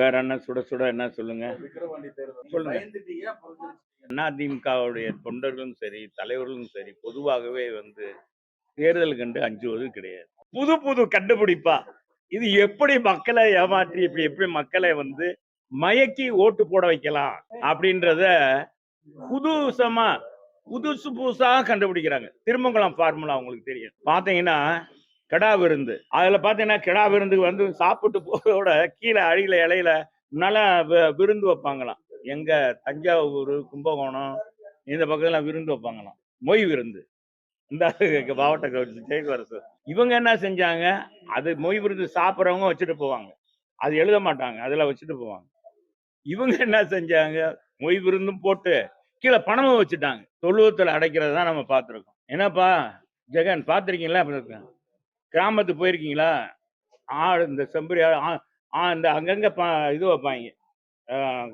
வேற என்ன சுட சுட என்ன சொல்லுங்க. சொல்லுங்க. அதிமுகவுடைய தொண்டர்களும் சரி தலைவர்களும் சரி பொதுவாகவே வந்து தேர்தல் கண்டு அஞ்சுவது கிடையாது. புது புது கண்டுபிடிப்பா. இது எப்படி மக்களை ஏமாற்றி இப்படி எப்படி மக்களை வந்து மயக்கி ஓட்டு போட வைக்கலாம் அப்படின்றத புதுசமா புதுசு புதுசா கண்டுபிடிக்கிறாங்க. திருமங்கலம் ஃபார்முலா உங்களுக்கு தெரியும். பாத்தீங்கன்னா கிடா விருந்து. அதுல பாத்தீங்கன்னா கிடா விருந்துக்கு வந்து சாப்பிட்டு போறதோட கீழே அழியில இலையில முன்னால வி- விருந்து வைப்பாங்களாம். எங்க தஞ்சாவூர் கும்பகோணம் இந்த பக்கத்துல விருந்து வைப்பாங்களாம். மொய் விருந்து. இந்த மாவட்ட கவுன்சில் ஜெயக்குவரசு இவங்க என்ன செஞ்சாங்க? அது மொய் விருந்து சாப்பிட்றவங்க வச்சுட்டு போவாங்க. அது எழுத மாட்டாங்க. அதில் வச்சுட்டு போவாங்க. இவங்க என்ன செஞ்சாங்க? மொய் விருந்தும் போட்டு கீழே பணமும் வச்சுட்டாங்க. தொழுவத்தில் அடைக்கிறது தான் நம்ம பார்த்துருக்கோம். என்னப்பா? ஜெகன் பார்த்துருக்கீங்களா? கிராமத்துக்கு போயிருக்கீங்களா? ஆடு இந்த செம்பரி ஆடு, ஆ இந்த அங்கங்கே ப இது வைப்பாங்க. ஆஹ்,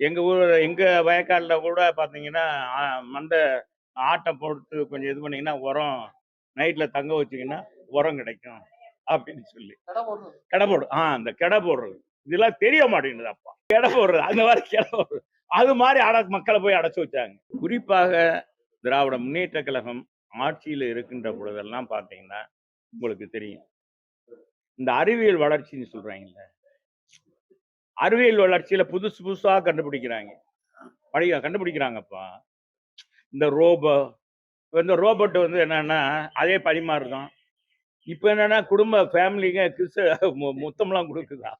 எங்க ஊர் எங்க வயக்காடுல கூட பாத்தீங்கன்னா ஆ, மண்டை ஆட்டை போட்டு கொஞ்சம் இது பண்ணீங்கன்னா உரம் நைட்ல தங்க வச்சீங்கன்னா உரம் கிடைக்கும் அப்படின்னு சொல்லி. கடை போடு ஆ அந்த கடை போடுறது. இதெல்லாம் தெரிய மாட்டேங்குது அப்பா கடை போடுறது அந்த மாதிரி கடை போடுறது. அது மாதிரி அட மக்களை போய் அடைச்சு வச்சாங்க. குறிப்பாக திராவிட முன்னேற்ற கழகம் ஆட்சியில் இருக்கின்ற பொழுதெல்லாம் பார்த்தீங்கன்னா உங்களுக்கு தெரியும். இந்த அறிவியல் வளர்ச்சின்னு சொல்றாங்கல்ல. அறிவியல் வளர்ச்சியில புதுசு புதுசா கண்டுபிடிக்கிறாங்க. படி கண்டுபிடிக்கிறாங்கப்பா. இந்த ரோபோ இந்த ரோபோட் வந்து என்னன்னா அதே பரிமாறுதான். இப்போ என்னன்னா குடும்ப ஃபேமிலிங்க கிறிஸ்து மு- முத்தம்லாம் கொடுக்குதா?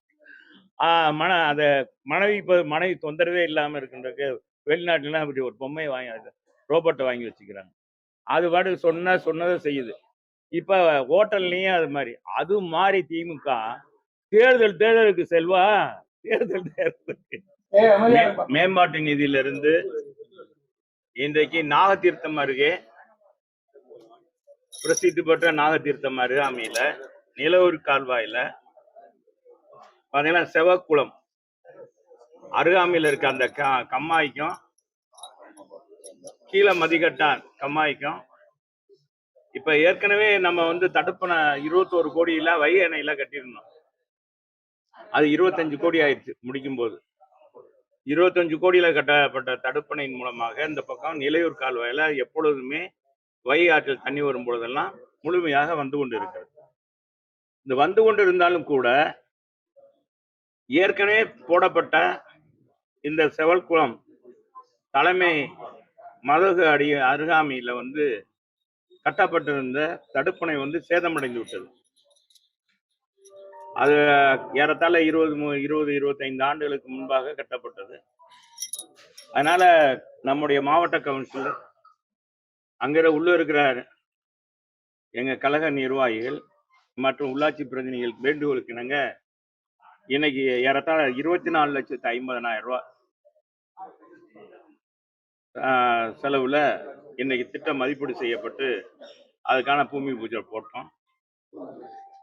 மன அதை மனைவி இப்போ மனைவி தொந்தரவே இல்லாமல் இருக்கின்றதுக்கு வெளிநாட்டுலாம் இப்படி ஒரு பொம்மையை வாங்கி ரோபோட்டை வாங்கி வச்சுக்கிறாங்க. அது பாட்டுக்கு சொன்ன சொன்னதை செய்யுது. இப்போ ஹோட்டல்லையும் அது மாதிரி அது மாதிரி திமுக தேர்தல் தேர்தலுக்கு செல்வா? தேர்தல் தேர்தலுக்கு. மேம்பாட்டு நிதியிலிருந்து இன்றைக்கு நாகத்தீர்த்தம் அருகே பிரசித்தி பெற்ற நாகத்தீர்த்தம் அருகாமையில நிலவூர் கால்வாயில பாத்தீங்கன்னா செவக்குளம் அருகாமையில் இருக்க அந்த க- கம்மாய்க்கும் கீழே மதிகட்டான் கம்மாய்க்கும் இப்ப ஏற்கனவே நம்ம வந்து தடுப்பணை இருபத்தோரு கோடியில வை அணையில கட்டியிருந்தோம் அது இருபத்தஞ்சு கோடி ஆயிடுச்சு முடிக்கும் போது இருபத்தஞ்சு கோடியில கட்டப்பட்ட தடுப்பணையின் மூலமாக இந்த பக்கம் நிலையூர் கால்வாயில எப்பொழுதுமே வைகை ஆற்றில் தண்ணி வரும் பொழுதெல்லாம் முழுமையாக வந்து கொண்டு இருக்கிறது இந்த வந்து கொண்டு இருந்தாலும் கூட ஏற்கனவே போடப்பட்ட இந்த செவல்குளம் தலைமை மதகு அடி அருகாமையில வந்து கட்டப்பட்டிருந்த தடுப்பணை வந்து சேதமடைந்து விட்டது. அது ஏறத்தாழ இருபது மு- இருபது இருபத்தைந்து ஆண்டுகளுக்கு முன்பாக கட்டப்பட்டது. அதனால நம்முடைய மாவட்ட கவுன்சிலர் அங்க உள்ள இருக்கிற எங்க கழக நிர்வாகிகள் மற்றும் உள்ளாட்சி பிரதிநிதிகள் வேண்டுகோளுக்கு இணங்க இன்னைக்கு ஏறத்தாழ இருபத்தி நாலு லட்சத்து ஐம்பதனாயிரம் ரூபாய் செலவுல இன்னைக்கு திட்டம் மதிப்பீடு செய்யப்பட்டு அதுக்கான பூமி பூஜை போட்டோம்.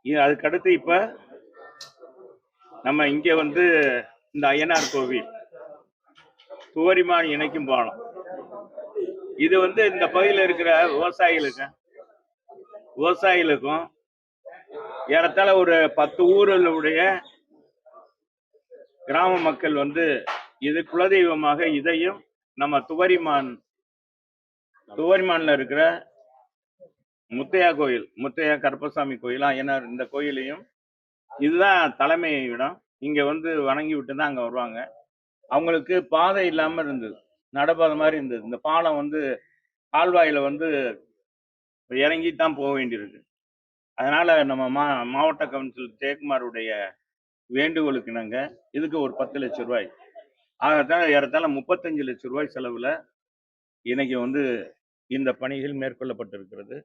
இது அதுக்கடுத்து இப்போ நம்ம இங்கே வந்து இந்த ஐயனார் கோவில் துவரிமான் இணைக்கும் பாலம். இது வந்து இந்த பகுதியில் இருக்கிற விவசாயிகளுக்கு விவசாயிகளுக்கும் ஏறத்தாழ ஒரு பத்து ஊர்களுடைய கிராம மக்கள் வந்து இது குலதெய்வமாக இதையும் நம்ம துவரிமான் துவரிமான்ல இருக்கிற முத்தையா கோயில் முத்தையா கருப்பசாமி கோயில் ஐயனார் இந்த கோயிலையும் இதுதான் தலைமை இடம் இங்க வந்து வணங்கி விட்டு தான் அங்க வருவாங்க. அவங்களுக்கு பாதை இல்லாம இருந்தது. நடப்பாதை மாதிரி இருந்தது. இந்த பாலம் வந்து கால்வாயில வந்து இறங்கி தான் போக வேண்டியிருக்கு. அதனால நம்ம மா மாவட்ட கவுன்சில் ஜெயக்குமாருடைய வேண்டுகோளுக்கு நாங்கள் இதுக்கு ஒரு பத்து லட்சம் ரூபாய். ஆகத்தான் ஏறத்தாழ முப்பத்தஞ்சு லட்சம் ரூபாய் செலவுல இன்னைக்கு வந்து இந்த பணிகள் மேற்கொள்ளப்பட்டிருக்கிறது.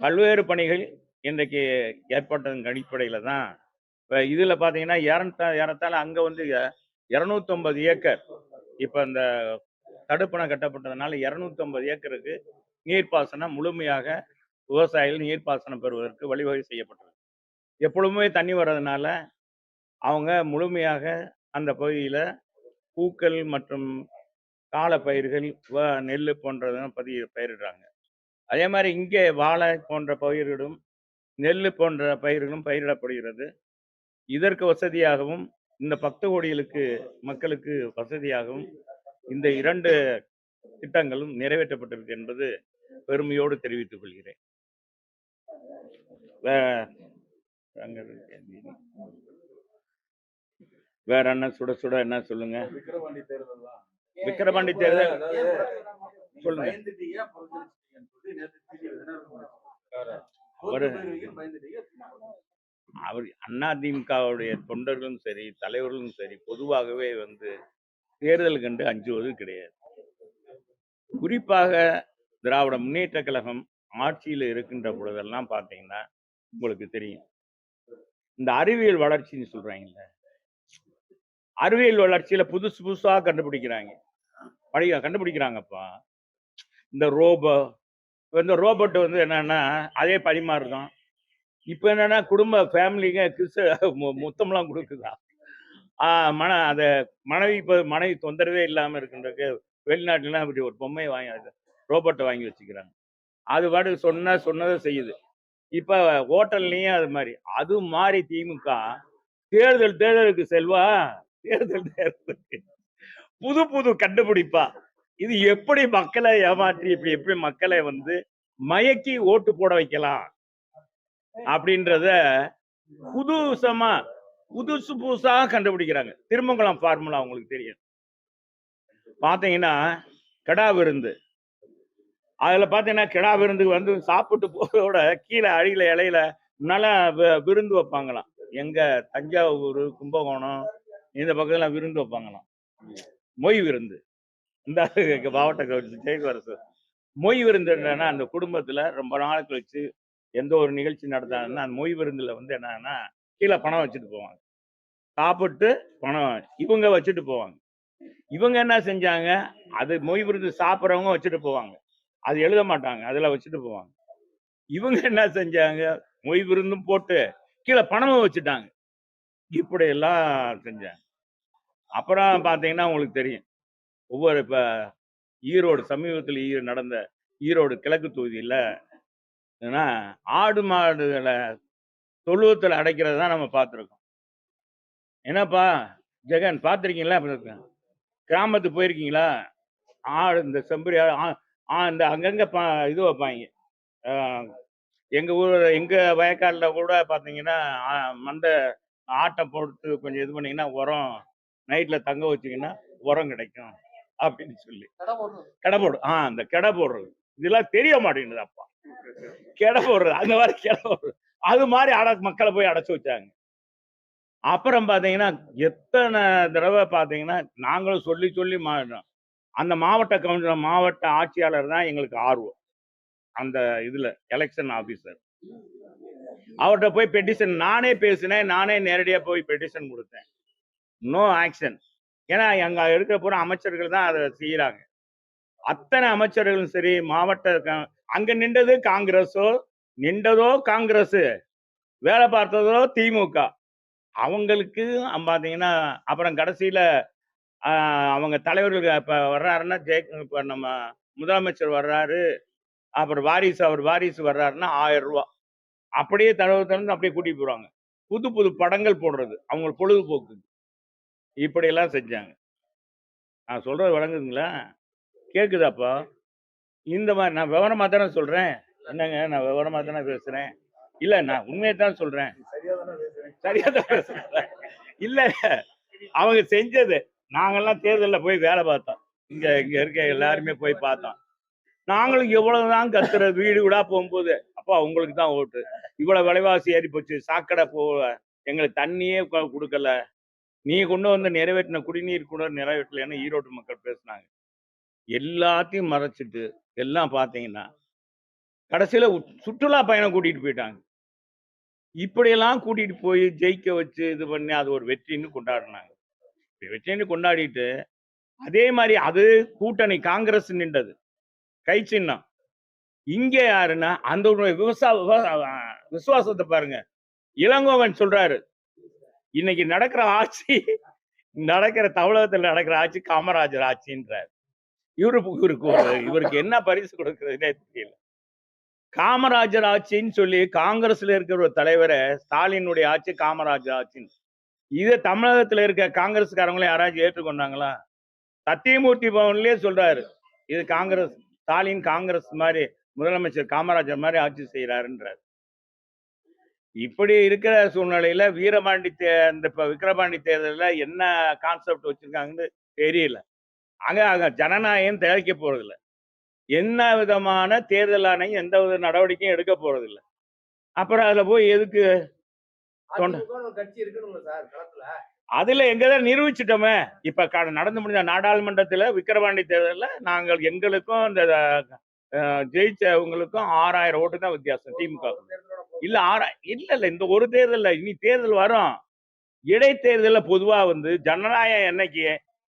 பல்வேறு பணிகள் இன்றைக்கு ஏற்பட்டதன் அடிப்படையில் தான். இப்போ இதில் பார்த்தீங்கன்னா இரநூத்தா ஏறத்தாழ அங்கே வந்து இரநூத்தொம்பது ஏக்கர். இப்போ இந்த தடுப்பணை கட்டப்பட்டதுனால இரநூத்தொம்பது ஏக்கருக்கு நீர்ப்பாசனம் முழுமையாக விவசாயிகள் நீர்ப்பாசனம் பெறுவதற்கு வழிவகை செய்யப்பட்டது. எப்பொழுதுமே தண்ணி வர்றதுனால அவங்க முழுமையாக அந்த பகுதியில் பூக்கள் மற்றும் காலப்பயிர்கள் பயிர்கள் நெல் போன்றதெல்லாம் பதி பயிரிடுறாங்க. அதே மாதிரி இங்கே வாழை போன்ற பயிர்களும் நெல் போன்ற பயிர்களும் பயிரிடப்படுகிறது. இதற்கு வசதியாகவும் இந்த பக்த கோடிகளுக்கு மக்களுக்கு வசதியாகவும் இந்த இரண்டு திட்டங்களும் நிறைவேற்றப்பட்டிருக்கு என்பது பெருமையோடு தெரிவித்துக் கொள்கிறேன். வேற என்ன? சுட சுட என்ன சொல்லுங்க? விக்கிரவாண்டி தேர்தல் சொல்லுங்க. அவரு. அவர் அதிமுகவுடைய தொண்டர்களும் சரி தலைவர்களும் சரி பொதுவாகவே வந்து தேர்தல் கண்டு அஞ்சுவது கிடையாது. குறிப்பாக திராவிட முன்னேற்ற கழகம் ஆட்சியில் இருக்கின்ற பொழுதெல்லாம் பார்த்தீங்கன்னா உங்களுக்கு தெரியும். இந்த அறிவியல் வளர்ச்சின்னு சொல்றாங்கல்ல. அறிவியல் வளர்ச்சியில புதுசு புதுசா கண்டுபிடிக்கிறாங்க. படிக்க கண்டுபிடிக்கிறாங்கப்பா. இந்த ரோபோ இந்த ரோபோட் வந்து என்னன்னா அதே பரிமாறுதான். இப்போ என்னன்னா குடும்ப ஃபேமிலிங்க கிறிஸ்து மு- கொடுக்குதா? மன அதை மனைவி இப்போ மனைவி தொந்தரவே இல்லாமல் இருக்கின்றதுக்கு வெளிநாட்டுலாம் இப்படி ஒரு பொம்மையை வாங்கி ரோபோட்டை வாங்கி வச்சுக்கிறாங்க. அது பாட்டு சொன்ன சொன்னதை செய்யுது. இப்போ ஹோட்டல்லையும் அது மாதிரி. அது மாதிரி திமுக தேர்தல் தேர்தலுக்கு செல்வா தேர்தல் நேரத்துக்கு. புது புது கண்டுபிடிப்பா. இது எப்படி மக்களை ஏமாற்றி இப்படி எப்படி மக்களை வந்து மயக்கி ஓட்டு போட வைக்கலாம்? அப்படின்றத புதுசமா புதுசு புதுசா கண்டுபிடிக்கிறாங்க. திருமங்கலம் ஃபார்முலா உங்களுக்கு தெரியும். பாத்தீங்கன்னா கெடா விருந்து. அதுல பாத்தீங்கன்னா கிடா விருந்துக்கு வந்து சாப்பிட்டு போகிறதோட கீழே அழியில இலையில முன்னால விருந்து வைப்பாங்களாம். எங்க தஞ்சாவூர் கும்பகோணம் இந்த பக்கத்துல விருந்து வைப்பாங்களாம். மொய் விருந்து. இந்த மாவட்ட கவுன்சில் ஜெயக்குமார் மொய் விருந்து என்னன்னா அந்த குடும்பத்துல ரொம்ப நாள் கழிச்சு எந்த ஒரு நிகழ்ச்சி நடத்தாங்கன்னா அந்த மொய் விருந்துல வந்து என்னன்னா கீழே பணம் வச்சுட்டு போவாங்க. சாப்பிட்டு பணம் இவங்க வச்சுட்டு போவாங்க. இவங்க என்ன செஞ்சாங்க? அது மொய் விருந்து சாப்பிட்றவங்க வச்சுட்டு போவாங்க. அது எழுத மாட்டாங்க. அதுல வச்சுட்டு போவாங்க. இவங்க என்ன செஞ்சாங்க? மொய் விருந்தும் போட்டு கீழே பணமும் வச்சுட்டாங்க. இப்படி எல்லாம் செஞ்சாங்க அப்புறம் பார்த்தீங்கன்னா உங்களுக்கு தெரியும். ஒவ்வொரு இப்ப ஈரோடு சமீபத்தில் ஈ நடந்த ஈரோடு கிழக்கு தொகுதியில் ஏன்னா ஆடு மாடுகளை தொழுவத்தில் அடைக்கிறது தான் நம்ம பார்த்துருக்கோம். என்னப்பா ஜெகன் பார்த்துருக்கீங்களா? கிராமத்துக்கு போயிருக்கீங்களா? ஆடு இந்த செம்பரி ஆடு, ஆ இந்த அங்கங்கே பா இது வைப்பாங்க. ஆஹ், எங்க ஊர் எங்க வயக்காடுல கூட பார்த்தீங்கன்னா மண்டை ஆட்டை போட்டு கொஞ்சம் இது பண்ணீங்கன்னா உரம் நைட்ல தங்க வச்சீங்கன்னா உரம் கிடைக்கும் அப்படின்னு சொல்லி. கடை போடு ஆ அந்த கடை போடுறது. இதெல்லாம் தெரிய மாட்டேங்குது அப்பா கடை போடுறது அந்த மாதிரி கடை போடுறது. அது மாதிரி அட மக்களை போய் அடைச்சு வச்சாங்க. அப்புறம் பாத்தீங்கன்னா எத்தனை தடவை பாத்தீங்கன்னா நாங்களும் சொல்லி சொல்லி மாறினோம் அந்த மாவட்ட கவுன்சிலர் மாவட்ட ஆட்சியாளர் தான் எங்களுக்கு ஆர்வம். அந்த இதுல எலெக்ஷன் ஆபீசர் அவர்கிட்ட போய் பெட்டிஷன் நானே பேசினேன் நானே நேரடியாக போய் பெட்டிஷன் கொடுத்தேன். நோ ஆக்ஷன் ஏன்னா எங்கள் இருக்கிற பூரா அமைச்சர்கள் தான் அதை செய்கிறாங்க அத்தனை அமைச்சர்களும் சரி மாவட்ட அங்கே அங்க நின்றது காங்கிரஸோ நின்றதோ காங்கிரஸ். வேலை பார்த்ததோ திமுக. அவங்களுக்கு பார்த்தீங்கன்னா அப்புறம் கடைசியில அவங்க தலைவர்கள் இப்போ வர்றாருன்னா ஜெய் இப்போ நம்ம முதலமைச்சர் வர்றாரு. அப்புறம் வாரிசு அவர் வாரிசு வர்றாருன்னா ஆயிரம் ரூபா. அப்படியே தடவை திறந்து அப்படியே கூட்டிட்டு போடுவாங்க புது புது படங்கள் போடுறது. அவங்க பொழுதுபோக்கு. இப்படியெல்லாம் செஞ்சாங்க. நான் சொல்றது வழங்குதுங்களா கேட்குதாப்பா இந்த மாதிரி நான் விவரமாக தானே சொல்கிறேன் என்னங்க? நான் விவரமாக தானே பேசுகிறேன் இல்லை நான் உண்மையை தான் சொல்கிறேன் சரியாக தான் பேசுகிறேன் இல்லை அவங்க செஞ்சது. நாங்கள்லாம் தேர்தலில் போய் வேலை பார்த்தோம். இங்கே இங்கே இருக்க எல்லாருமே போய் பார்த்தோம். நாங்களும் எவ்வளவுதான் கத்துறது வீடு வீடா போகும்போது. அப்பா உங்களுக்கு தான் ஓட்டு. இவ்வளவு விலைவாசி ஏறி போச்சு. சாக்கடை போ எங்களுக்கு தண்ணியே கொடுக்கல. நீ கொண்டு வந்து நிறைவேற்றின குடிநீர் கூட நிறைவேற்றலைன்னு ஈரோடு மக்கள் பேசுனாங்க. எல்லாத்தையும் மறைச்சிட்டு எல்லாம் பார்த்தீங்கன்னா கடைசியில சுற்றுலா பயணம் கூட்டிட்டு போயிட்டாங்க. இப்படியெல்லாம் கூட்டிட்டு போய் ஜெயிக்க வச்சு இது பண்ணி அது ஒரு வெற்றின்னு கொண்டாடினாங்க. வெற்றின்னு கொண்டாடிட்டு அதே மாதிரி அது கூட்டணி காங்கிரஸ் நின்றது. கை சின்னம். இங்க யாருன்னா அந்த ஒரு விவசாய விசுவாசத்தை பாருங்க. இளங்கோவன் சொல்றாரு இன்னைக்கு நடக்கிற ஆட்சி நடக்கிற தமிழகத்தில் நடக்கிற ஆட்சி காமராஜர் ஆட்சின்றார். இவரு இவருக்கு இவருக்கு என்ன பரிசு கொடுக்கறதுனே தெரியல. காமராஜர் ஆட்சின்னு சொல்லி காங்கிரஸ்ல இருக்கிற ஒரு தலைவரை ஸ்டாலினுடைய ஆட்சி காமராஜர் ஆட்சின்னு. இது தமிழகத்துல இருக்க காங்கிரஸ்காரங்களும் யாராச்சும் ஏற்றுக்கொண்டாங்களா? சத்தியமூர்த்தி பவன்லயே சொல்றாரு இது காங்கிரஸ் ஸ்டாலின் காங்கிரஸ் மாதிரி முதலமைச்சர் காமராஜர் மாதிரி ஆட்சி செய்யறாருன்றார் இப்படி இருக்கிற சூழ்நிலையில வீரபாண்டி தே இந்த இப்ப விக்கிரபாண்டி தேர்தலில் என்ன கான்செப்ட் வச்சிருக்காங்கன்னு தெரியல. அங்க அங்க ஜனநாயகம் திளைக்க போறதில்ல. என்ன விதமான தேர்தல் ஆணையம் எந்த வித நடவடிக்கையும் எடுக்க போறதில்ல. அப்புறம் அதுல போய் எதுக்கு அதுல எங்கதான் நிரூபிச்சிட்டோமே. இப்ப நடந்து முடிஞ்ச நாடாளுமன்றத்துல விக்கிரவாண்டி தேர்தல்ல நாங்கள் எங்களுக்கும் இந்த ஜெயிச்சவங்களுக்கும் ஆறாயிரம் ஓட்டு தான் வித்தியாசம் திமுக. இல்ல ஆறா இல்ல இல்ல இந்த ஒரு தேர்தல் இனி தேர்தல் வரும். இடைத்தேர்தலில் பொதுவா வந்து ஜனநாயகம் என்னைக்கு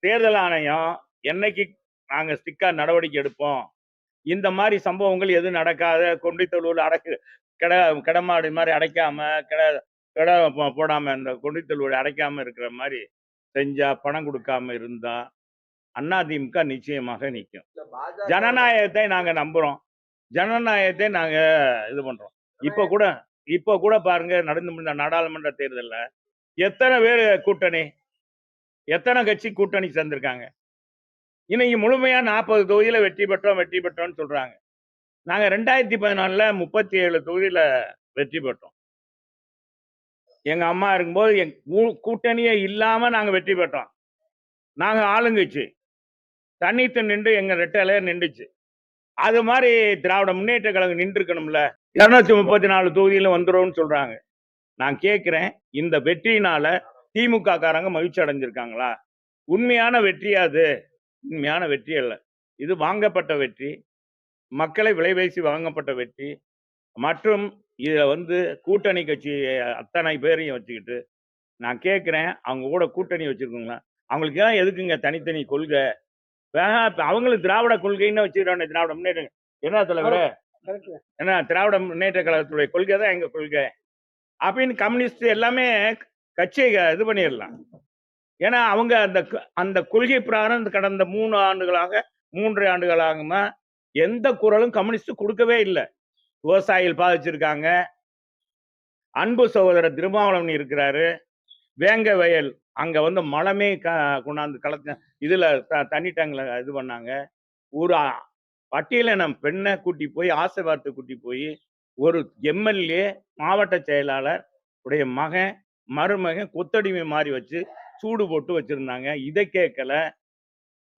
தேர்தல் ஆணையம் என்னைக்கு நாங்கள் ஸ்டிக்கா நடவடிக்கை எடுப்போம்? இந்த மாதிரி சம்பவங்கள் எதுவும் நடக்காத கொண்டி தொழுவில் அடக்கு கிட கிடமாடு மாதிரி அடைக்காம கிட கிட போடாமல் போடாம இந்த கொண்டி தொழுவில் அடைக்காம இருக்கிற மாதிரி செஞ்சா பணம் கொடுக்காம இருந்தா அதிமுக நிச்சயமாக நிற்கும் ஜனநாயகத்தை நாங்க நம்புறோம். ஜனநாயகத்தை நாங்க இது பண்றோம். இப்ப கூட இப்ப கூட பாருங்க நடந்து முடிந்த நாடாளுமன்ற தேர்தல்ல எத்தனை பேர் கூட்டணி எத்தனை கட்சி கூட்டணி சேர்ந்திருக்காங்க? இன்னைக்கு முழுமையா நாற்பது தொகுதியில வெற்றி பெற்றோம் வெற்றி பெற்றோம்னு சொல்றாங்க. நாங்க ரெண்டாயிரத்தி பதினாலுல முப்பத்தி ஏழு தொகுதியில வெற்றி பெற்றோம். எங்க அம்மா இருக்கும்போது எங் கூட்டணியே இல்லாம நாங்க வெற்றி பெற்றோம். நாங்க ஆளுங்கட்சி. தனித்து நின்று எங்க ரெட்டையில நின்றுச்சு. அது மாதிரி திராவிட முன்னேற்ற கழகம் நின்றுருக்கணும்ல. இருநூத்தி முப்பத்தி நாலு தொகுதியில வந்துடும் சொல்றாங்க. நான் கேட்கிறேன் இந்த வெற்றியினால திமுக காரங்க மகிழ்ச்சி அடைஞ்சிருக்காங்களா? உண்மையான வெற்றியா அது? உண்மையான வெற்றி அல்ல. இது வாங்கப்பட்ட வெற்றி. மக்களை விலைபேசி வாங்கப்பட்ட வெற்றி. மற்றும் இதில் வந்து கூட்டணி கட்சி அத்தனை பேரையும் வச்சுக்கிட்டு நான் கேட்குறேன் அவங்க கூட கூட்டணி வச்சுருக்கோங்களா அவங்களுக்கு எல்லாம் எதுக்குங்க தனித்தனி கொள்கை? அவங்களும் திராவிட கொள்கைன்னு வச்சுக்கிறாங்க திராவிட முன்னேற்ற என்ன தலைவர்? என்ன திராவிட முன்னேற்ற கழகத்துடைய கொள்கை தான் எங்க கொள்கை? அப்படின்னு கம்யூனிஸ்ட் எல்லாமே கட்சியை இது பண்ணிடலாம். ஏன்னா அவங்க அந்த அந்த கொள்கை பிரகாரம் கடந்த மூணு ஆண்டுகளாக மூன்று ஆண்டுகளாகமா எந்த குரலும் கம்யூனிஸ்ட் கொடுக்கவே இல்லை. விவசாயிகள் பாதிச்சிருக்காங்க. அன்பு சகோதரர் திருமாவளவன் இருக்கிறாரு. வேங்க வயல் அங்க வந்து மலமே க கொண்டாந்து கலத்த இதுல த- தண்ணி டேங்கில் இது பண்ணாங்க. ஒரு அ- பட்டியலினம் பெண்ணை கூட்டி போய் ஆசை வார்த்தை கூட்டி போய் ஒரு எம்எல்ஏ மாவட்ட செயலாளர் உடைய மகன் மருமகன் கொத்தடிமை மாதிரி வச்சு சூடு போட்டு வச்சுருந்தாங்க. இதை கேட்கல.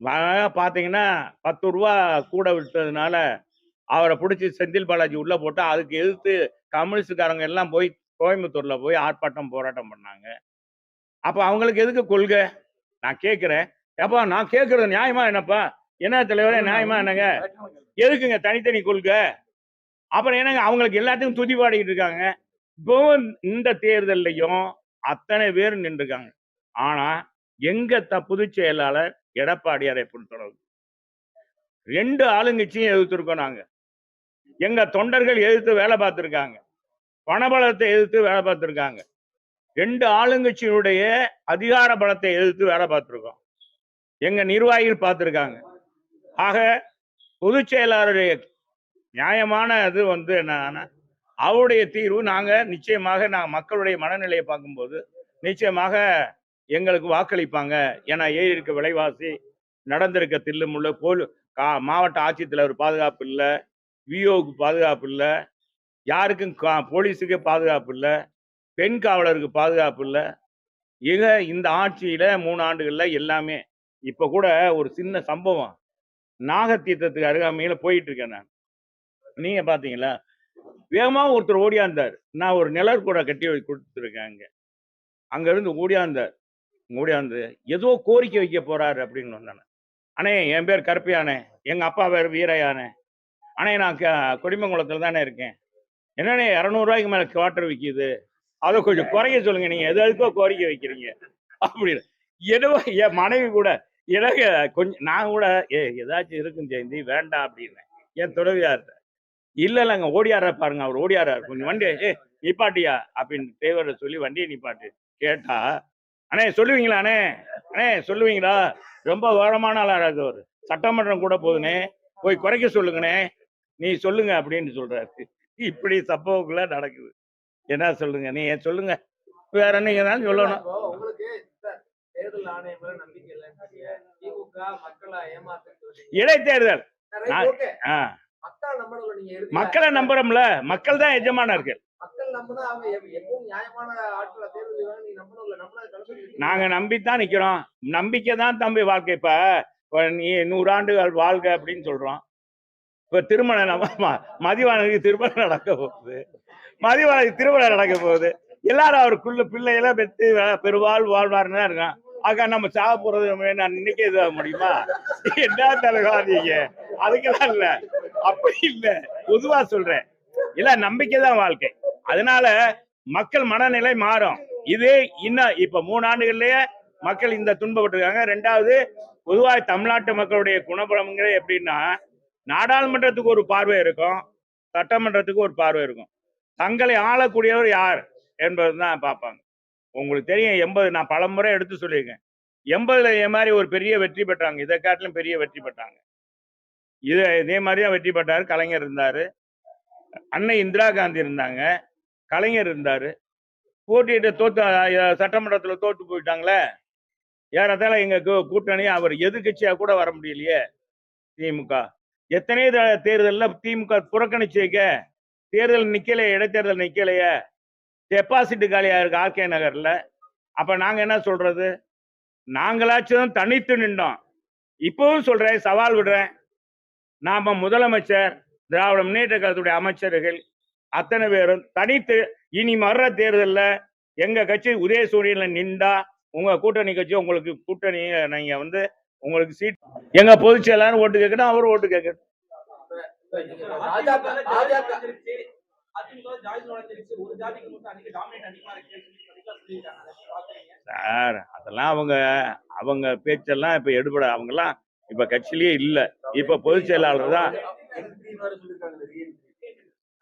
பார்த்தீங்கன்னா பத்து ரூபா கூட விட்டதுனால அவரை பிடிச்சி செந்தில் பாலாஜி உள்ளே போட்டு அதுக்கு எதிர்த்து கம்யூனிஸ்டுக்காரங்க எல்லாம் போய் கோயம்புத்தூரில் போய் ஆர்ப்பாட்டம் போராட்டம் பண்ணாங்க. அப்ப அவங்களுக்கு எதுக்கு கொள்கை? நான் கேட்கிறேன். ஏப்பா நான் கேட்கறது நியாயமா என்னப்பா? என்ன தலைவரே நியாயமா என்னங்க? எதுக்குங்க தனித்தனி கொள்கை? அப்புறம் என்னங்க அவங்களுக்கு எல்லாத்துக்கும் துதி பாடிக்கிட்டு இருக்காங்க. இப்போ இந்த தேர்தல்லையும் அத்தனை பேர் நின்றுருக்காங்க. ஆனா எங்க த பொதுச் செயலாளர் எடப்பாடியாரை பொறுத்தளவு? ரெண்டு ஆளுங்கட்சியும் எதிர்த்திருக்கோம் நாங்க. எங்க தொண்டர்கள் எதிர்த்து வேலை பார்த்திருக்காங்க. பணபலத்தை எதிர்த்து வேலை பார்த்திருக்காங்க. ரெண்டு ஆளுங்கட்சியினுடைய அதிகார பலத்தை எதிர்த்து வேலை பார்த்துருக்கோம். எங்க நிர்வாகிகள் பார்த்துருக்காங்க. ஆக பொதுச் செயலாளருடைய நியாயமான இது வந்து என்னன்னா அவருடைய தீர்வு நாங்கள் நிச்சயமாக நாங்கள் மக்களுடைய மனநிலையை பார்க்கும்போது நிச்சயமாக எங்களுக்கு வாக்களிப்பாங்க. ஏன்னா ஏறி இருக்க விலைவாசி நடந்திருக்க தில்லுமுள்ள போல் கா மாவட்ட ஆட்சித்தலைவர் பாதுகாப்பு இல்லை விஓக்கு பாதுகாப்பு இல்லை யாருக்கும் கா- போலீஸுக்கு பாதுகாப்பு இல்லை பெண் காவலருக்கு பாதுகாப்பு இல்லை. இக இந்த ஆட்சியில மூணு ஆண்டுகள்ல எல்லாமே இப்ப கூட ஒரு சின்ன சம்பவம். நாகத்தீர்த்தத்துக்கு அருகாமையில போயிட்டு இருக்கேன் நான். நீங்க பாத்தீங்களா? வேகமா ஒருத்தர் ஓடியாந்தார். நான் ஒரு நிழற்கூட கட்டி வை- கொடுத்துருக்கேன் அங்க. அங்க இருந்து ஓடியாந்தார். ஓடியாந்து ஏதோ கோரிக்கை வைக்க போறாரு அப்படின்னு சொன்னேன் அண்ணே என் பேர் கருப்பையானே எங்க அப்பா பேர் வீரையானே அண்ணே நான் க- கொடிமங்குளத்துல தானே இருக்கேன். என்னண்ணே இரநூறுவாய்க்கு மேல குவார்டர் விற்கிது அதை கொஞ்சம் குறைக்க சொல்லுங்க. நீங்க எது எதுக்கோ கோரிக்கை வைக்கிறீங்க. அப்படின்னு. என்னவோ என் மனைவி கூட எனக்கு கொஞ்சம் நான் கூட ஏ ஏதாச்சும் இருக்கும் ஜெயந்தி வேண்டாம் அப்படின்னு. என் துறவியார் இல்ல இல்லைங்க ஓடியார பாருங்க அவர் ஓடியாரா கொஞ்சம் வண்டி ஏ நிப்பாட்டியா? அப்படின்னு டிரைவரை சொல்லி வண்டியை நிப்பாட்டு. கேட்டா அண்ணே சொல்லுவீங்களா அண்ணே? அண்ணே சொல்லுவீங்களா? ரொம்ப ஓரமான ஆளா அவர். சட்டமன்றம் கூட போதுனே போய் குறைக்க சொல்லுங்கண்ணே. நீ சொல்லுங்க அப்படின்னு சொல்றாரு. இப்படி சம்பவங்கள நடக்குது. என்ன சொல்லுங்க? நீ சொல்லுங்க. வேற நீங்க தான் சொல்லணும். இடைத்தேர்தல். மக்களை நம்புறோம்ல. மக்கள் தான் எஜமானர்கள். நீங்க நம்பித்தான் நிக்கிறோம். நம்பிக்கை தான் தம்பி வாழ்க்கை. இப்ப நீ நூறாண்டுகள் வாழ்க அப்படின்னு சொல்றோம். இப்ப திருமணம் நம்ம ம- மதிவானுக்கு திருமணம் நடக்க போகுது. மதிவாளி திருவிழா நடக்க போகுது. எல்லாரும் அவருக்குள்ள பிள்ளையெல்லாம் பெற்று பெருவாள் பெருவாழ் வாழ்வாருன்னு தான் இருக்கான். அக்கா நம்ம சாக போறது நம்ம என்ன இன்னைக்கு முடியுமா? என்ன தலைவாதீங்க அதுக்கெல்லாம் இல்ல. அப்படி இல்ல. பொதுவா சொல்றேன். இல்ல நம்பிக்கை தான் வாழ்க்கை. அதனால மக்கள் மனநிலை மாறும். இது இன்னும் இப்ப மூணு ஆண்டுகள்லயே மக்கள் இந்த துன்பப்பட்டிருக்காங்க. ரெண்டாவது பொதுவாக தமிழ்நாட்டு மக்களுடைய குணபலம்ங்கிறது எப்படின்னா நாடாளுமன்றத்துக்கு ஒரு பார்வை இருக்கும் சட்டமன்றத்துக்கு ஒரு பார்வை இருக்கும். தங்களை ஆளக்கூடியவர் யார் என்பதுதான் பார்ப்பாங்க. உங்களுக்கு தெரியும் எண்பது நான் பலமுறை எடுத்து சொல்லியிருக்கேன். எண்பதுல இதே மாதிரி ஒரு பெரிய வெற்றி பெற்றாங்க. இதை காட்டிலும் பெரிய வெற்றி பெற்றாங்க. இது இதே மாதிரி தான் வெற்றி பெற்றார் கலைஞர் இருந்தார். அன்னை இந்திரா காந்தி இருந்தாங்க. கலைஞர் இருந்தார். போட்டியிட்டு தோத்து சட்டமன்றத்தில் தோற்று போயிட்டாங்களே. ஏறத்தால எங்கள் கூட்டணி அவர் எதிர்கட்சியாக கூட வர முடியலையே திமுக. எத்தனை தேர்தலில் திமுக புறக்கணிச்சு வைக்க தேர்தல் நிக்கலையே இடைத்தேர்தல் நிக்கலையே. டெபாசிட் காலியா இருக்கு ஆர்கே நகர்ல. அப்ப நாங்க என்ன சொல்றது? நாங்களாச்சும் தனித்து நின்றோம். இப்பவும் சொல்றேன் சவால் விடுறேன். நாம முதலமைச்சர் திராவிட முன்னேற்ற கழகத்துடைய அமைச்சர்கள் அத்தனை பேரும் தனித்து இனி வர்ற தேர்தல்ல எங்க கட்சி உதயசூரியன்ல நின்றா உங்க கூட்டணி கட்சி உங்களுக்கு கூட்டணி நீங்க வந்து உங்களுக்கு சீட் எங்க பொதுச் செயலாளர் ஓட்டு கேட்கணும் அவர் ஓட்டு கேட்கணும் சார் அதெல்லாம் அவங்க அவங்க பேச்செல்லாம் இப்ப எடுபட அவங்கெல்லாம் இப்ப கட்சியிலேயே இல்ல. இப்ப பொதுச் செயலாளர் தான்.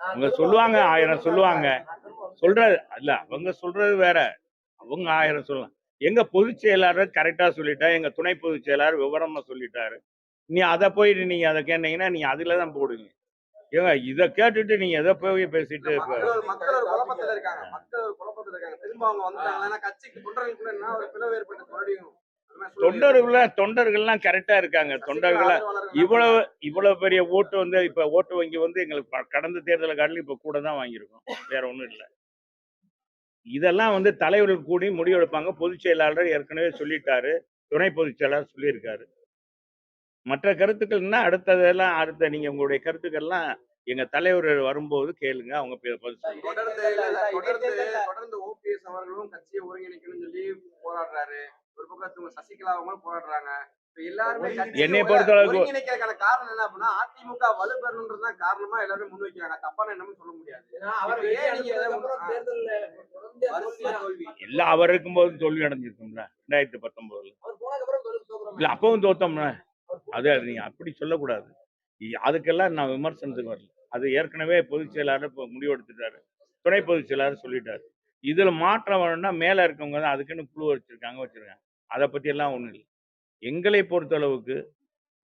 அவங்க சொல்லுவாங்க ஆயிரம் சொல்லுவாங்க. சொல்றது அல்ல அவங்க சொல்றது வேற. அவங்க ஆயிரம் சொல்லலாம் எங்க பொதுச் செயலாளர் கரெக்டா சொல்லிட்டா எங்க துணை பொதுச் செயலாளர் விவரமா சொல்லிட்டாரு. நீ அதை போயிட்டு நீங்க அதை கேட்டீங்கன்னா நீங்க அதுல தான் போடுங்க ஏங்க இதை கேட்டுட்டு நீங்க எதை போய் பேசிட்டு தொண்டர்கள தொண்டர்கள்லாம் கரெக்டா இருக்காங்க. இருக்கு. தொண்டர்கள இவ்வளவு இவ்வளவு பெரிய ஓட்டு வந்து இப்ப ஓட்டு வங்கி வந்து எங்களுக்கு கடந்த தேர்தலை காட்டிலும் இப்ப கூட தான் வாங்கியிருக்கோம். வேற ஒண்ணும் இல்ல. இதெல்லாம் வந்து தலைவர்கள் கூடி முடிவெடுப்பாங்க. பொதுச் செயலாளர் ஏற்கனவே சொல்லிட்டாரு. துணை பொதுச் செயலாளர் சொல்லியிருக்காரு. மற்ற கருத்துக்கள்னா அடுத்ததெல்லாம் அடுத்த நீங்க உங்களுடைய கருத்துக்கள்லாம் எங்க தலைவர் வரும்போது கேளுங்க. அவங்க. தொடர்ந்து தொடர்ந்து தொடர்ந்து ஓபிஎஸ் அவர்களும் கட்சியை ஒருங்கிணைக்கணும்னு சொல்லி போராடுறாரு. ஒரு பக்கத்து சசிகலா அவங்களும் போராடுறாங்க. என்னை பொறுத்தளவுக்கு- ஒருங்கிணைக்கிறதுக்கான காரணம் என்ன அப்படின்னா அதிமுக வலுப்பெறணுன்றதுதான் காரணமா எல்லாரும் முன் வைக்கிறாங்க. தப்பான என்னன்னு சொல்ல முடியாது. எல்லாம் அவர் இருக்கும்போது தோல்வி. அடைஞ்சிருக்கும்ல ரெண்டாயிரத்தி பத்தொன்பதுல. இல்ல அப்பவும் தோத்தோம்ல. அவர் அது அது நீங்க அப்படி சொல்லக்கூடாது. அதுக்கெல்லாம் நான் விமர்சனத்துக்கு வரல. அது ஏற்கனவே பொதுச் செயலாளர் இப்போ முடிவெடுத்துட்டாரு துணை பொதுச் செயலாளர் சொல்லிட்டாரு. இதுல மாற்றம் வரணும்னா மேல இருக்கவங்க தான் அதுக்குன்னு குழு வச்சிருக்காங்க வச்சுருக்காங்க அதை பற்றியெல்லாம் ஒன்றும் ஒண்ணும் இல்லை. எங்களை பொறுத்தளவுக்கு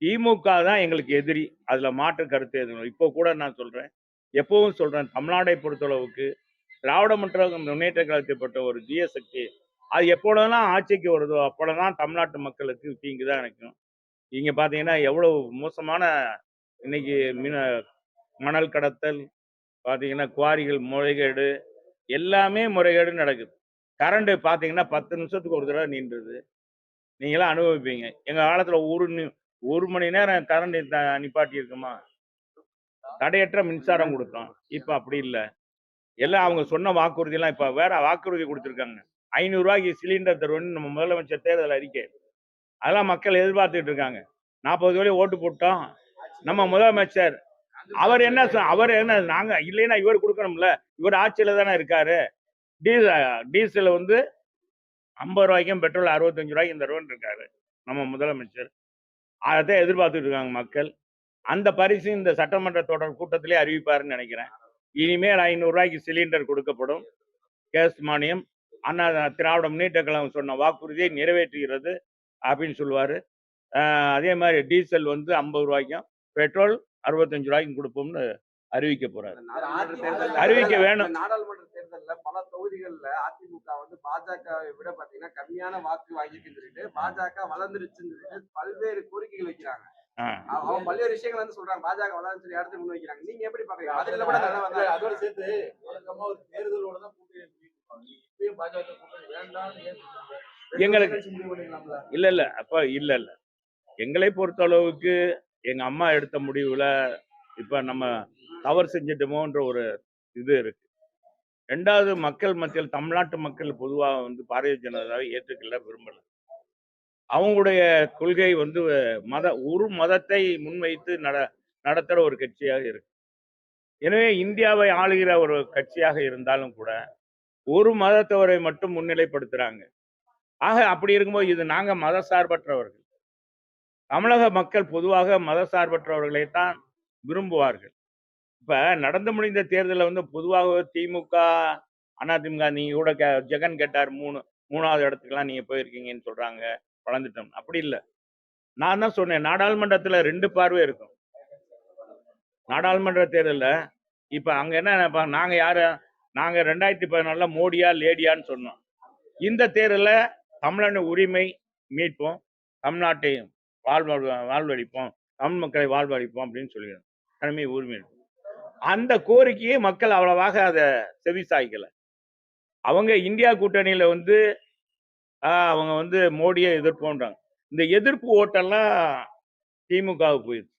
திமுக தான் எங்களுக்கு எதிரி. அதுல மாற்று கருத்து எதுவும் இப்போ கூட நான் சொல்றேன். எப்பவும் சொல்றேன். தமிழ்நாடை பொறுத்தளவுக்கு திராவிட முன்னேற்ற முன்னேற்ற கழகத்தைப்பட்ட ஒரு தீய சக்தி. அது எப்பொழுதெல்லாம் ஆட்சிக்கு வருதோ அப்பொழுதான் தமிழ்நாட்டு மக்களுக்கு தீங்கு தான் நினைக்கும் இங்கே பார்த்தீங்கன்னா எவ்வளோ மோசமான இன்னைக்கு மீன மணல் கடத்தல் பார்த்தீங்கன்னா குவாரிகள் முறைகேடு எல்லாமே முறைகேடு நடக்குது. கரண்ட்டு பார்த்தீங்கன்னா பத்து நிமிஷத்துக்கு ஒரு தடவை நின்றுது நீங்களாம் அனுபவிப்பீங்க. எங்கள் காலத்தில் ஒரு ஒரு மணி நேரம் கரண்ட் நிப்பாட்டி இருக்குமா தடையற்ற மின்சாரம் கொடுத்தோம். இப்போ அப்படி இல்லை. எல்லாம் அவங்க சொன்ன வாக்குறுதியெல்லாம் இப்போ வேற வாக்குறுதி கொடுத்துருக்காங்க. ஐநூறுரூவாய்க்கு சிலிண்டர் தருவோம்னு நம்ம முதலமைச்சர் தேர்தல் அறிக்கை. அதெல்லாம் மக்கள் எதிர்பார்த்துட்டு இருக்காங்க நாற்பது கோடி ஓட்டு போட்டோம். நம்ம முதலமைச்சர் அவர் என்ன சொ- அவர் என்ன நாங்க இல்லைன்னா இவர் கொடுக்கணும்ல. இவர் ஆட்சியில தானே இருக்காரு. டீசல் வந்து ஐம்பது ரூபாய்க்கும் பெட்ரோல் அறுபத்தஞ்சு ரூபாய்க்கு இந்த ரூபான்னு இருக்காரு. நம்ம முதலமைச்சர். அதை எதிர்பார்த்துட்டு இருக்காங்க மக்கள். அந்த பரிசு இந்த சட்டமன்ற தொடர் கூட்டத்திலே அறிவிப்பாருன்னு நினைக்கிறேன். இனிமேல் ஐநூறுரூவாய்க்கு சிலிண்டர் கொடுக்கப்படும். கேஸ் மானியம். அண்ணா திராவிட முன்னேற்ற கழகம் சொன்ன வாக்குறுதியை நிறைவேற்றுகிறது. அப்படின்னு சொல்லுவாரு. ஆஹ் அதே மாதிரி டீசல் வந்து ஐம்பது ரூபாய்க்கும் பெட்ரோல் அறுபத்தஞ்சு ரூபாய்க்கும் கொடுப்போம்னு அறிவிக்க போறாரு. இந்த நாடாளுமன்ற தேர்தல்ல- அறிவிக்க வேணும். நாடாளுமன்ற தேர்தல்ல பல தொகுதிகள்ல அதிமுக வந்து பாஜகவை விட பாத்தீங்கன்னா கம்மியான வாக்கு சொல்லிட்டு பாஜக வளர்ந்துருச்சுன்னு சொல்லிட்டு பல்வேறு கோரிக்கைகள் வைக்கிறாங்க. அவங்க பல்வேறு விஷயங்கள் வந்து சொல்றாங்க. பாஜக வளர்ந்து சொல்லி அடுத்து முன் வைக்கிறாங்க. நீங்க எப்படி பாக்குறீங்க? அதுல கூட நல்லா வந்தா அதோட சேர்த்து வழக்கமா ஒரு தேர்தலோட தான் கூட்டணி இப்பயும் பாஜக கூட்டணி வேண்டாம்னு எங்களுக்கு- இல்ல இல்ல. அப்ப இல்ல இல்ல. எங்களை பொறுத்த அளவுக்கு எங்க அம்மா எடுத்த முடிவுல இப்ப நம்ம தவறு செஞ்சிட்டோமோன்ற ஒரு இது இருக்கு. ரெண்டாவது மக்கள் மத்தியில் தமிழ்நாட்டு மக்கள் பொதுவாக வந்து பாரதிய ஜனதாவை ஏற்றுக்கொள்ள விரும்பல. அவங்களுடைய கொள்கை வந்து மத ஒரு மதத்தை முன்வைத்து நட நடத்துற ஒரு கட்சியாக இருக்கு. எனவே இந்தியாவை ஆளுகிற ஒரு கட்சியாக இருந்தாலும் கூட ஒரு மதத்தவரை மட்டும் முன்னிலைப்படுத்துறாங்க. ஆக அப்படி இருக்கும்போது இது நாங்கள் மத சார்பற்றவர்கள். தமிழக மக்கள் பொதுவாக மத சார்பற்றவர்களை தான் விரும்புவார்கள். இப்போ நடந்து முடிந்த தேர்தலில் வந்து பொதுவாக திமுக அதிமுக நீங்கள் கூட கே- ஜெகன் கேட்டார் மூணு மூணாவது இடத்துக்குலாம் நீங்கள் போயிருக்கீங்கன்னு சொல்கிறாங்க வளர்ந்துட்டோம் அப்படி இல்லை. நான் தான் சொன்னேன் நாடாளுமன்றத்தில் ரெண்டு பார்வை இருக்கும். நாடாளுமன்ற தேர்தலில் இப்போ அங்கே என்ன நினைப்பாங்க நாங்கள் யார்? நாங்கள் ரெண்டாயிரத்தி பதினாலில் மோடியா லேடியான்னு சொன்னோம். இந்த தேர்தலில் தமிழன் உரிமை மீட்போம் தமிழ்நாட்டை வாழ்வ வாழ்வழிப்போம் தமிழ் மக்களை வாழ்வழிப்போம் அப்படின்னு சொல்லிடுறோம் தனிமை உரிமை. அந்த கோரிக்கையை மக்கள் அவ்வளவாக அதை செவிசாய்க்கல. அவங்க இந்தியா கூட்டணியில வந்து அவங்க வந்து மோடியை எதிர்ப்போன்றாங்க. இந்த எதிர்ப்பு ஓட்டெல்லாம் திமுகவுக்கு போயிடுச்சு.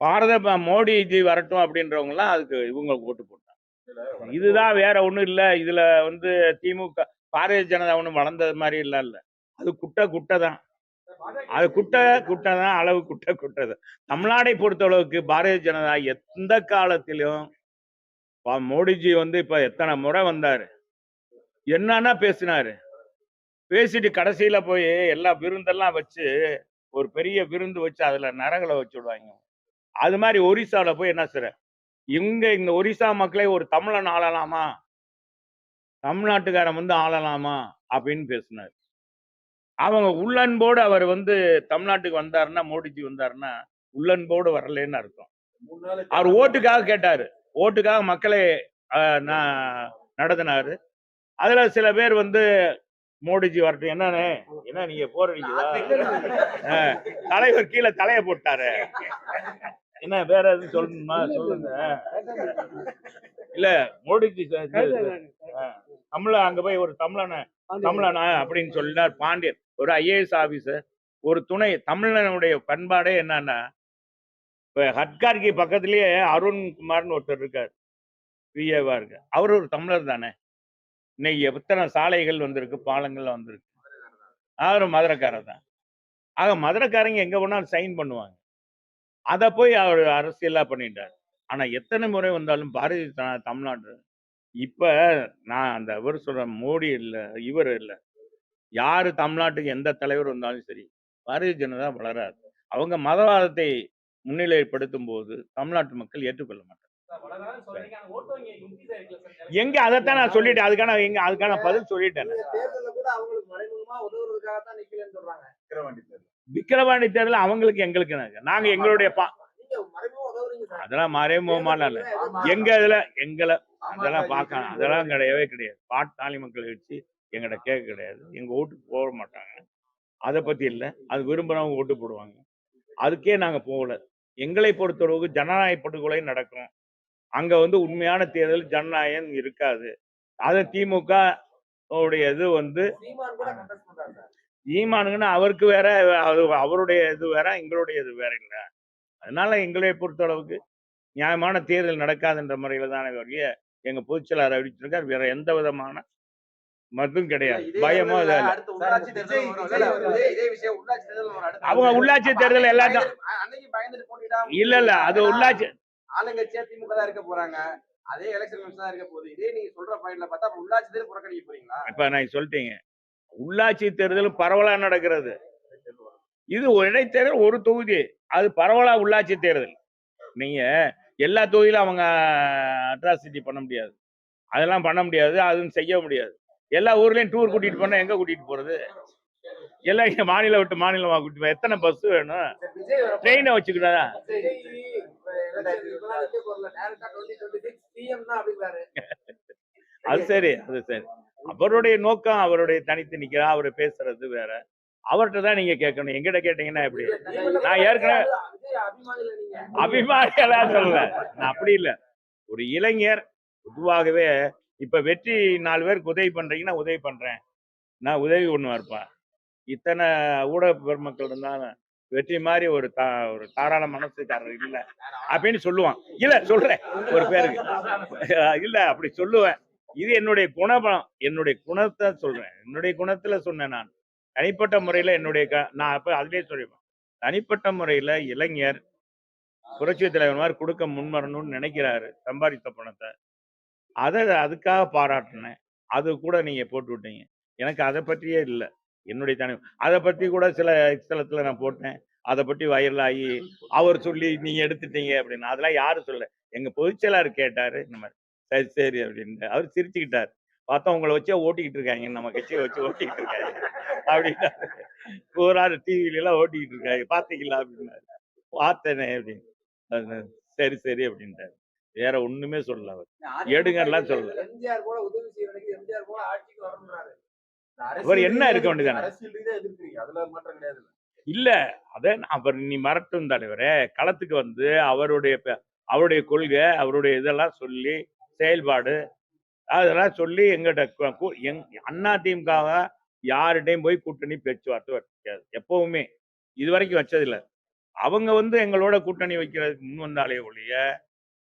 பாரத மோடிஜி வரட்டும் அப்படின்றவங்கலாம் அதுக்கு இவங்க ஓட்டு போட்டாங்க. இதுதான் வேற ஒண்ணும் இல்ல. இதுல வந்து திமுக பாரதிய ஜனதா ஒண்ணும் வளர்ந்தது மாதிரி இல்லை இல்ல. அது குட்டை குட்டை தான். அது குட்டை குட்டை தான். அளவு குட்டை குட்டை தான். தமிழ்நாடை பொறுத்தளவுக்கு பாரதிய ஜனதா எந்த காலத்திலும் மோடிஜி வந்து இப்போ எத்தனை முறை வந்தாரு. என்னன்னா பேசினாரு. பேசிட்டு கடைசியில போய் எல்லா விருந்தெல்லாம் வச்சு ஒரு பெரிய விருந்து வச்சு அதுல நரகளை வச்சு விடுவாங்க. அது மாதிரி ஒரிசால போய் என்ன சார் இங்க இந்த ஒரிசா மக்களே ஒரு தமிழன் ஆளலாமா? தமிழ்நாட்டுக்காரன் வந்து ஆளலாமா? அப்படின்னு பேசினார். அவங்க உள்ளன்போடு அவர் வந்து தமிழ்நாட்டுக்கு வந்தாருன்னா மோடிஜி வந்தாருன்னா உள்ளன்போடு வரலன்னு அர்த்தம். அவர் ஓட்டுக்காக கேட்டாரு. ஓட்டுக்காக மக்களை ஆஹ், நடத்தினாரு. அதுல சில பேர் வந்து மோடிஜி வரட்டும். என்னன்னு என்ன நீங்க போறீங்களா தலைவர் கீழே தலைய போட்டாரு. என்ன வேற எதுவும் சொல்லணுமா? சொல்லுங்க. இல்ல மோடிஜி தமிழ அங்க போய் ஒரு தமிழனை தமிழனா அப்படின்னு சொல்லினார் பாண்டியன். ஒரு ஐஏஎஸ் ஆபீசர் ஒரு துணை தமிழனுடைய பண்பாடே என்னன்னா இப்ப ஹட்கார்கி பக்கத்துலயே அருண்குமார்னு ஒருத்தர் இருக்கார் பிஏவா இருக்கு அவர் ஒரு தமிழர் தானே. இன்னைக்கு எத்தனை சாலைகள் வந்திருக்கு பாலங்கள் வந்திருக்கு. அவர் மதுரைக்காரர் தான். ஆக மதுரைக்காரங்க எங்க போனாலும் சைன் பண்ணுவாங்க. அதை போய் அவர் அரசியலா பண்ணிட்டார். ஆனா எத்தனை முறை வந்தாலும் பாரதிய தமிழ்நாடு இப்ப நான் அந்த இவர் சொல்ற மோடி இல்ல இவர் இல்ல. யாரு தமிழ்நாட்டுக்கு எந்த தலைவர் வந்தாலும் சரி பாரதிய ஜனதா வளராது. அவங்க மதவாதத்தை முன்னிலைப்படுத்தும் போது தமிழ்நாட்டு மக்கள் ஏற்றுக்கொள்ள மாட்டாங்க. வளராதுன்னு சொல்றீங்க. ஆனா ஓட்டு வங்கி increase ஆயிருக்குல்ல சார்? எங்க அதைத்தான் நான் சொல்லிட்டேன். அதுக்கான எங்க அதுக்கான பதில் சொல்லிட்டேன் இந்த தேர்தல்ல கூட அவங்களுக்கு மறைமுகமா உதவுறதுக்காக தான் நிக்கலன்னு சொல்றாங்க. விக்கிரவாண்டி தேர்தல். அவங்களுக்கு எங்களுக்கு நாங்க- நாங்க எங்களுடைய அதெல்லாம் மறைமுகமான எங்க இதுல எங்களை அதெல்லாம் பார்க்கலாம். அதெல்லாம் கிடையவே கிடையாது. பாட்டாளி மக்கள் கட்சி எங்கிட்ட கேட்க கிடையாது. எங்க ஓட்டுக்கு போட மாட்டாங்க. அதை பத்தி இல்லை. அது விரும்புறவங்க ஓட்டு போடுவாங்க. அதுக்கே நாங்க போகல. எங்களை பொறுத்தளவுக்கு ஜனநாயக படுகொலை நடக்கும். அங்க வந்து உண்மையான தேர்தல் ஜனநாயகம் இருக்காது. அது திமுக உடைய இது வந்து ஈமானுங்கன்னா அவருக்கு வேற அவருடைய இது வேற எங்களுடைய இது வேற இல்லை. அதனால எங்களை பொறுத்தளவுக்கு நியாயமான தேர்தல் நடக்காதுன்ற முறையில தானே வரைய எங்க பொதுச்செயலாளர் அறிவிச்சிருக்கார். வேற எந்த விதமான மதும் கிடையாது. பயமோ. அவங்க உள்ளாட்சி தேர்தல் எல்லாத்தையும் இல்ல இல்ல அது உள்ளாட்சி ஆளுங்கட்சியா திமுக தான் இருக்க போறாங்க. அதே எலெக்ஷன் தான் இருக்க போகுது. இதே நீங்க சொல்ற பாயிண்ட்ல பார்த்தா அப்ப உள்ளாட்சி தேர்தல் புறக்கணிக்க போறீங்களா? இப்ப நான் சொல்லிட்டீங்க. உள்ளாட்சி தேர்தல் பரவலா நடக்கிறது. இது ஒரு இடைத்தேர்தல் ஒரு தொகுதி. அது பரவலா உள்ளாட்சி தேர்தல். நீங்க எல்லா தொகுதியிலும் அவங்க அட்ராசிட்டி பண்ண முடியாது. அதெல்லாம் பண்ண முடியாது அதுவும் செய்ய முடியாது. எல்லா ஊர்லயும் டூர் கூட்டிட்டு போனா எங்க கூட்டிட்டு போறது? எல்லாம் மாநிலம் விட்டு மாநிலமா கூட்டிட்டு போ எத்தனை பஸ் வேணும்? ட்ரெயினை வச்சுக்கிட்டா அது சரி அது சரி. அவருடைய நோக்கம் அவருடைய தனித்து நிக்கிறா அவர் பேசுறது வேற. அவர்கிட்ட தான் நீங்க கேட்கணும். எங்கிட்ட கேட்டீங்கன்னா எப்படி? நான் ஏற்கனவே அபிமானிகளா சொல்லல நான் அப்படி இல்ல. ஒரு இளைஞர் பொதுவாகவே இப்ப வெற்றி நாலு பேருக்கு உதவி பண்றீங்கன்னா உதவி பண்றேன். நான் உதவி ஒண்ணு இருப்பேன் இத்தனை ஊடக பெருமக்கள் இருந்தாலும் வெற்றி மாதிரி ஒரு தா ஒரு தாராள மனசுக்காரர் இல்ல அப்படின்னு சொல்லுவான். இல்ல சொல்றேன். ஒரு பேருக்கு. இல்ல அப்படி சொல்லுவேன். இது என்னுடைய குணபலம். என்னுடைய குணத்தை சொல்றேன். என்னுடைய குணத்துல சொன்னேன் நான். தனிப்பட்ட முறையில் என்னுடைய க- நான் அப்போ அதுலேயே சொல்லிப்பேன் தனிப்பட்ட முறையில இளைஞர் புரட்சி தலைவர் மாதிரி கொடுக்க முன்வரணும்னு நினைக்கிறாரு சம்பாதித்த பணத்தை. அதை அதுக்காக பாராட்டினேன். அது கூட நீங்க போட்டு விட்டீங்க. எனக்கு அதை பற்றியே இல்லை. என்னுடைய தனி அதை பற்றி கூட சில ஸ்தலத்தில் நான் போட்டேன். அதை பற்றி வைரல் ஆகி அவர் சொல்லி நீங்கள் எடுத்துட்டீங்க அப்படின்னு. அதெல்லாம் யாரும் சொல்ல எங்கள் பொதுச்செயலாளர் கேட்டார் இந்த மாதிரி சரி சரி அப்படின்னு. அவர் சிரிச்சுக்கிட்டார். பார்த்தா உங்களை வச்சே ஓட்டிக்கிட்டு இருக்காங்க. நம்ம கட்சியை வச்சு ஓட்டிக்கிட்டு இருக்காங்க. அப்படின்னாரு ஒரு ஆள் டிவில எல்லாம் ஓட்டிக்கிட்டு இருக்காங்க பாத்தீங்களா? அப்படின்னாரு. பார்த்தேனே அப்படின்னு. சரி சரி அப்படின்ட்டாரு. வேற ஒண்ணுமே சொல்லல அவர். எடுங்கலாம் சொல்லல. எம்ஜிஆர் போல உதவி செய்யறதுக்கு எம்ஜிஆர் போல ஆட்சிக்கு வரணும்னாரு. அவர் என்ன இருக்க வேண்டியதானே? இல்ல. அத அவர் நீ மறட்டும் தலைவரே. களத்துக்கு வந்து அவருடைய அவருடைய கொள்கை அவருடைய இதெல்லாம் சொல்லி செயல்பாடு அதெல்லாம் சொல்லி எங்கிட்ட அண்ணா திமுக யார்கிட்டையும் போய் கூட்டணி பேச்சுவார்த்தை வைக்காது எப்பவுமே. இது வரைக்கும் வச்சதில்ல. அவங்க வந்து எங்களோட கூட்டணி வைக்கிறதுக்கு முன் வந்தாலே ஒழிய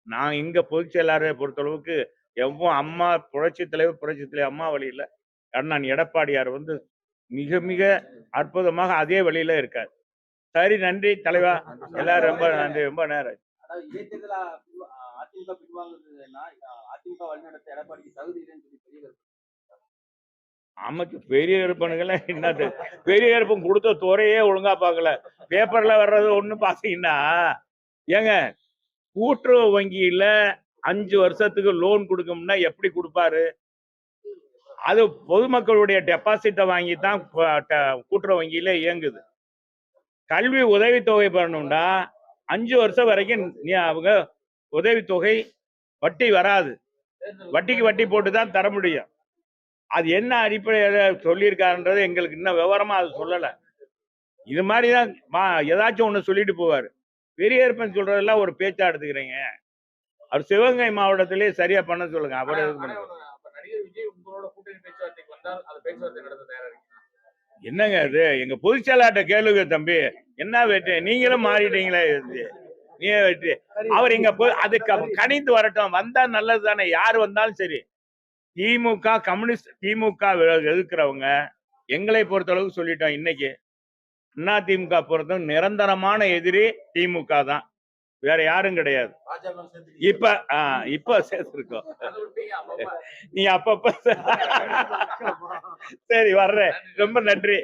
நான் இங்க பொதுச் செயலாளரை பொறுத்தளவுக்கு எவ்வளோ அம்மா புரட்சி தலைவர் புரட்சி தலைவர் அம்மா வழியில அண்ணன் எடப்பாடியார் வந்து மிக மிக அற்புதமாக அதே வழியில இருக்கார். சரி நன்றி தலைவா. எல்லாரும் ரொம்ப நன்றி ரொம்ப நேரம் அதிமுக பின்வாங்குறதுன்னா அதிமுக வழிநடத்த எடப்பாடிக்கு தகுதி இல்லைன்னு சொல்லி பெரிய நமக்கு பெரிய இருப்பனுங்கள என்னது? பெரிய இருப்பம் கொடுத்த துறையே ஒழுங்கா பார்க்கல. பேப்பர்ல வர்றது ஒண்ணு பாத்தீங்கன்னா ஏங்க கூட்டுறவு வங்கியில அஞ்சு வருஷத்துக்கு லோன் கொடுக்கணும்னா எப்படி கொடுப்பாரு? அது பொதுமக்களுடைய டெபாசிட்டை வாங்கி தான் கூட்டுறவு வங்கியில இயங்குது. கல்வி உதவித்தொகை பெறணும்னா அஞ்சு வருஷம் வரைக்கும் நீ அவங்க உதவித்தொகை வட்டி வராது. வட்டிக்கு வட்டி போட்டு தான் தர முடியும். அது என்ன அடிப்படையில சொல்லியிருக்காருன்றது எங்களுக்கு இன்னும் விவரமா அது சொல்லல. இது மாதிரி தான் மா- ஏதாச்சும் ஒண்ணு சொல்லிட்டு போவாரு. பெரியப்பன் சொல்றதெல்லாம் ஒரு பேச்சா எடுத்துக்கிறீங்க. அவர் சிவகங்கை மாவட்டத்திலேயே சரியா பண்ண சொல்லுங்க. அவர் வந்தால் என்னங்க இது எங்க பொதுச்செயலாட்ட கேளுங்க தம்பி. என்ன வெற்றி நீங்களும் மாறிட்டீங்களே இது. நீ வெற்றி அவர் இங்க போய் அதுக்கு கணிந்து வரட்டும். வந்தா நல்லது தானே யார் வந்தாலும் சரி. திமுக கம்யூனிஸ்ட் திமுக எதிர்க்கிறவங்க எங்களை பொறுத்தளவுக்கு சொல்லிட்டோம் இன்னைக்கு. அண்ணா திமுக பொறுத்தவரை நிரந்தரமான எதிரி திமுக தான். வேற யாரும் கிடையாது. இப்ப ஆஹ் இப்ப சேர்த்திருக்கோம். நீ அப்பப்ப சரி வர்றேன். ரொம்ப நன்றி.